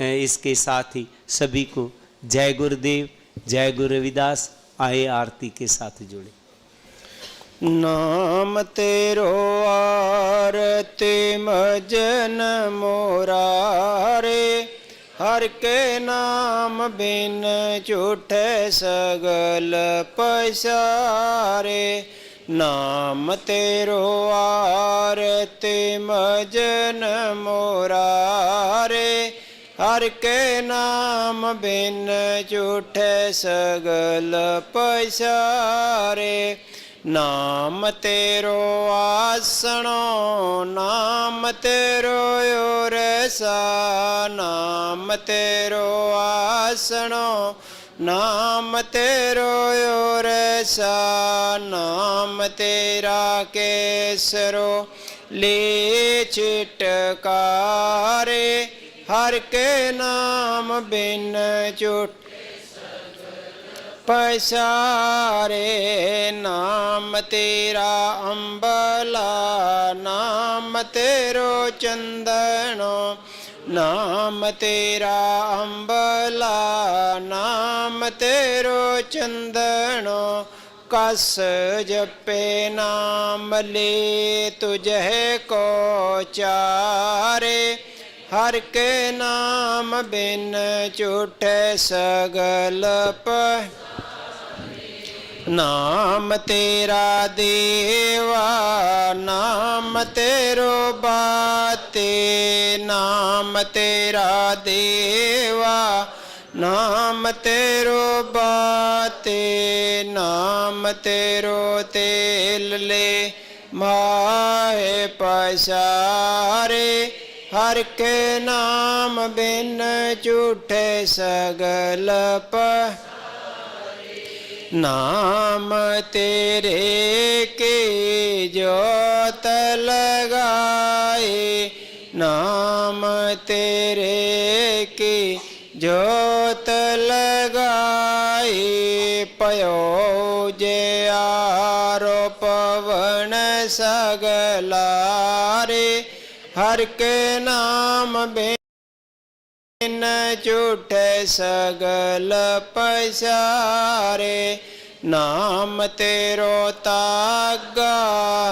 इसके साथ ही सभी को जय गुरुदेव, जय गुरु रविदास आए आरती के साथ जुड़े। नाम तेरो आरती मजन मोरा रे हर के नाम बिन झूठे सगल पसारे। नाम तेरो आरती मजन मोरा रे ਹਰ ਕੇ ਨਾਮ ਬਿਨ ਝੂਠੇ ਸਗਲ ਪਸਾਰੇ ਨਾਮ ਤੇਰੋ ਆਸਣੋ, ਨਾਮ ਤੇਰੋ ਉਰਸਾ। ਨਾਮ ਤੇਰੋ ਆਸਣੋ, ਨਾਮ ਤੇਰੋ ਉਰਸਾ। ਨਾਮ ਤੇਰਾ ਕੇਸਰੋ ਲੇ ਚਿਟਕਾਰੇ ਹਰ ਕੇ ਨਾਮ ਬਿਨ ਝੂਠ ਪਛਾਰੇ ਨਾਮ ਤੇਰਾ ਅੰਬਲਾ, ਨਾਮ ਤੇਰੋ ਚੰਦਨੋ, ਨਾਮ ਤੇਰਾ ਅੰਬਲਾ, ਨਾਮ ਤੇਰੋ ਚੰਦਨੋ, ਕਸ ਜਪੇ ਨਾਮ ਲੈ ਤੁਝੇ ਕੋ ਚਾਰੇ। हर के नाम बिन झूठे सगल प नाम तेरा देवा, नाम तेरो बाते, नाम तेरा देवा, नाम तेरो बाते, नाम तेरो तेल ले माए पसारे। हर के नाम बिन झूठे सगल प। नाम तेरे के जोत लगाए। नाम तेरे के जोत लगाए। पयो जय ਹਰ ਕੇ ਨਾਮ ਬਿਨ ਬਿਨ ਝੂਠੇ ਸਗਲ ਪਸਾਰੇ। ਨਾਮ ਤੇਰੋ ਤਾਗਾ,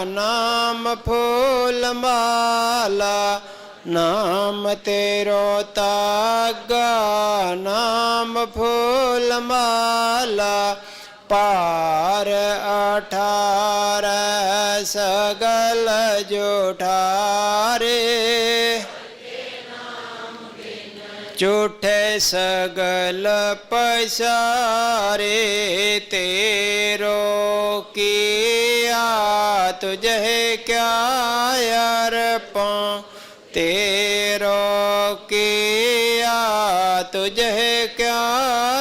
ਨਾਮ ਫੂਲ ਮਾਲਾ। ਨਾਮ ਤੇਰੋ ਤਾਗਾ, ਨਾਮ ਫੂਲ ਮਾਲਾ। पार अठार सगल जोठारे। झूठे सगल पसारे, तेरो किया तुझे क्या अर्पा तेरो किया तुझे क्या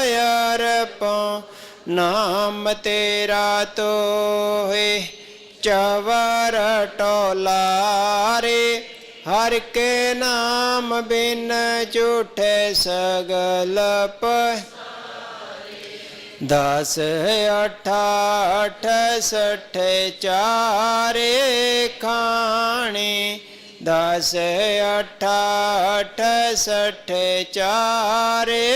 ਨਾਮ ਤੇਰਾ ਤੋਏ ਚਵਰ ਟੋਲਾਰੇ। ਹਰ ਕੇ ਨਾਮ ਬਿਨ ਝੂਠੇ ਸਗਲ ਪ ਦਸ ਅਠਾਠ ਸਠ ਚਾਰੇ ਖਾਣੇ। ਦਸ ਅਠਾਠ ਸਠ ਚਾਰੇ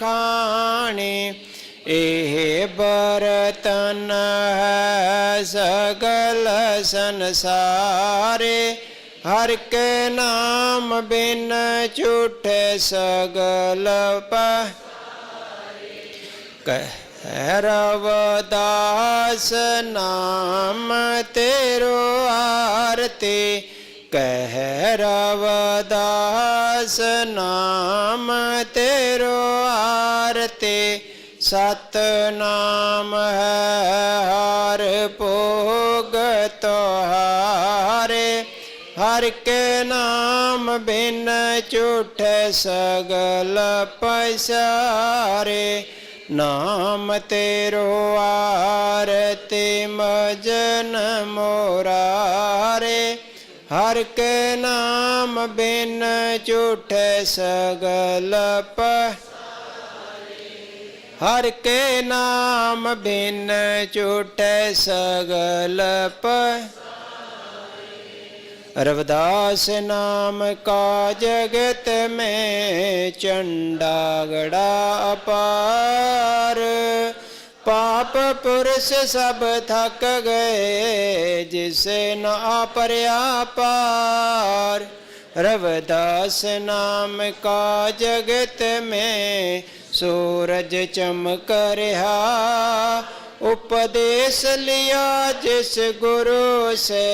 ਖਾਣੇ। ਇਹ ਬਰਤਨ ਹੈ ਸਗਲ ਸੰਸਾਰੇ ਹਰ ਕੇ ਨਾਮ ਬਿਨ ਝੂਠੇ ਸਗਲ ਪ ਕਹਿ ਰਵਦਾਸ ਨਾਮ ਤੇਰੋ ਆਰਤੀ ਕਹਿ ਰਵਦਾਸ ਨਾਮ ਤੇਰੋ ਆਰਤੀ ਸਤ ਨਾਮ ਹੈ ਹਰ ਭੋਗ ਤੁਹਾਰੇ ਹਰ ਕੇ ਨਾਮ ਬਿਨ ਝੂਠ ਸਗਲ ਪਸਾਰੇ। ਨਾਮ ਤੇਰੋ ਆਰਤੀ ਮਜਨ ਮੋਰਾਰੇ, ਹਰ ਕੇ ਨਾਮ ਬਿਨ ਝੂਠ ਸਗਲ ਪ हर के नाम बिन चुट सगल प रवदास नाम का जगत में चंडागड़ा अपार। पाप पुरुष सब थक गए, जिसे न अपर्यापार रवदास नाम का जगत में सूरज चमक रहा, उपदेश लिया जिस गुरु से,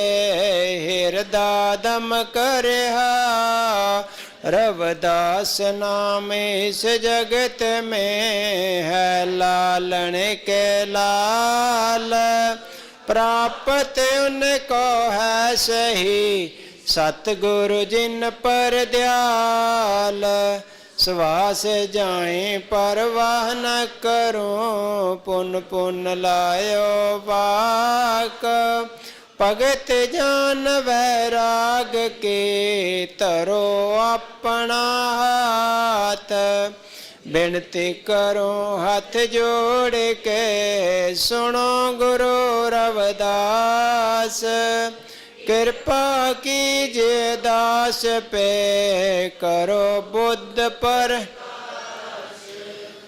हृदय दम करहा रवदास नाम इस जगत में है, लालन के लाल। प्राप्त उनको है सही, सतगुरु जिन पर दयाल। ਸਵਾਸ ਜਾਏ, ਪਰਵਾਹ ਨ ਕਰੋ, ਪੁੰਨ ਪੁੰਨ ਲਾਇਓ ਵਾਕ। ਭਗਤ ਜਾਨ ਵੈਰਾਗ ਕੇ ਤਰੋ ਆਪਣਾ ਹੱਥ। ਬੇਨਤੀ ਕਰੋ ਹੱਥ ਜੋੜ ਕੇ, ਸੁਣੋ ਗੁਰੂ ਰਵਿਦਾਸ। कृपा कीजिए दास पे, करो बुद्ध पर।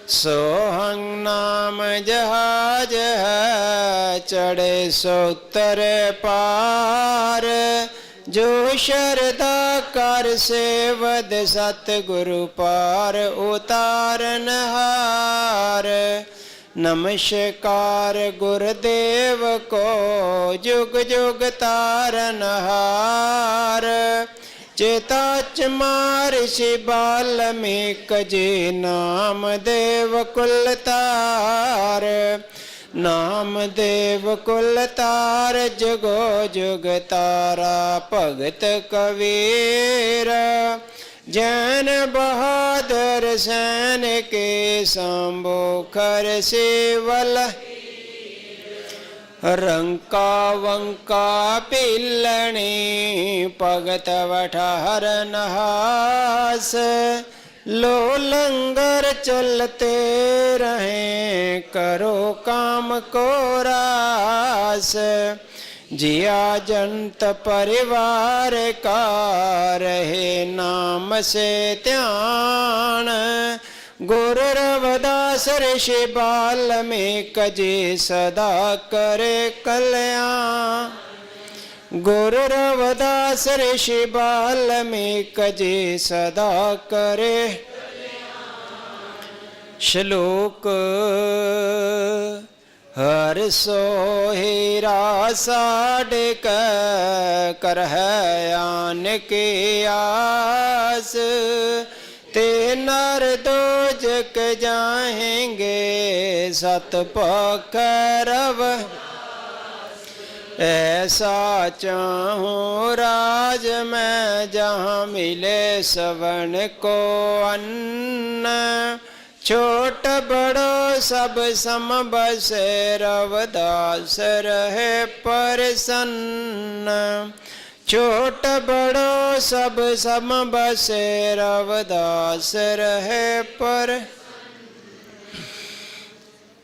सोहंग नाम जहाज़ है, चढ़े सोतर पार। जो शरदा कर सेवद सतगुरु पार, उतारन हार। नमस्कार गुरुदेव को जुग जुग तारन हार। चेता चमार शिबाल में कजे नाम देव कुल तार नाम देव कुल तार जुगो जुग तारा भगत कबीर। जैन बहादुर सैन के सांबो खर सेवल। रंका वंका पिल्लणी भगत वठहर नहास। लो लंगर चलते रहें, करो काम को रास। जिया जंत परिवार का रहे नाम से ध्यान गुरु रवदास ऋषि बाल में कजे सदा करे कल्याण गुरु रवदास ऋषि बाल में कजे सदा करे श्लोक हर सोहेरा साढ़ कर है आन के आस। ते नर दो जग जाएँगे सत पखरव। ऐसा चाहूँ राज में जहाँ मिले सवन को अन्न। छोट बड़ो सब सम बस रवदास रहे प्रसन्न छोट बड़ो सब सम बस रवदास रहे पर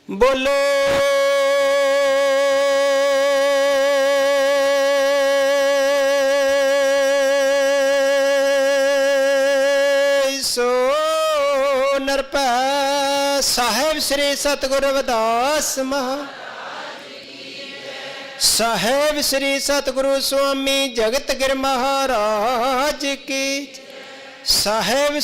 बोलो ਨਰਪੈ ਸਾਹਿਬ ਸ੍ਰੀ ਸਤਿਗੁਰੂ ਰਵਿਦਾਸ ਮਹਾ। ਸਾਹਿਬ ਸ੍ਰੀ ਸਤਿਗੁਰੂ ਸੁਆਮੀ ਜਗਤ ਗਿਰ ਮਹਾਰਾਜ ਕੀ। ਸਾਹਿਬ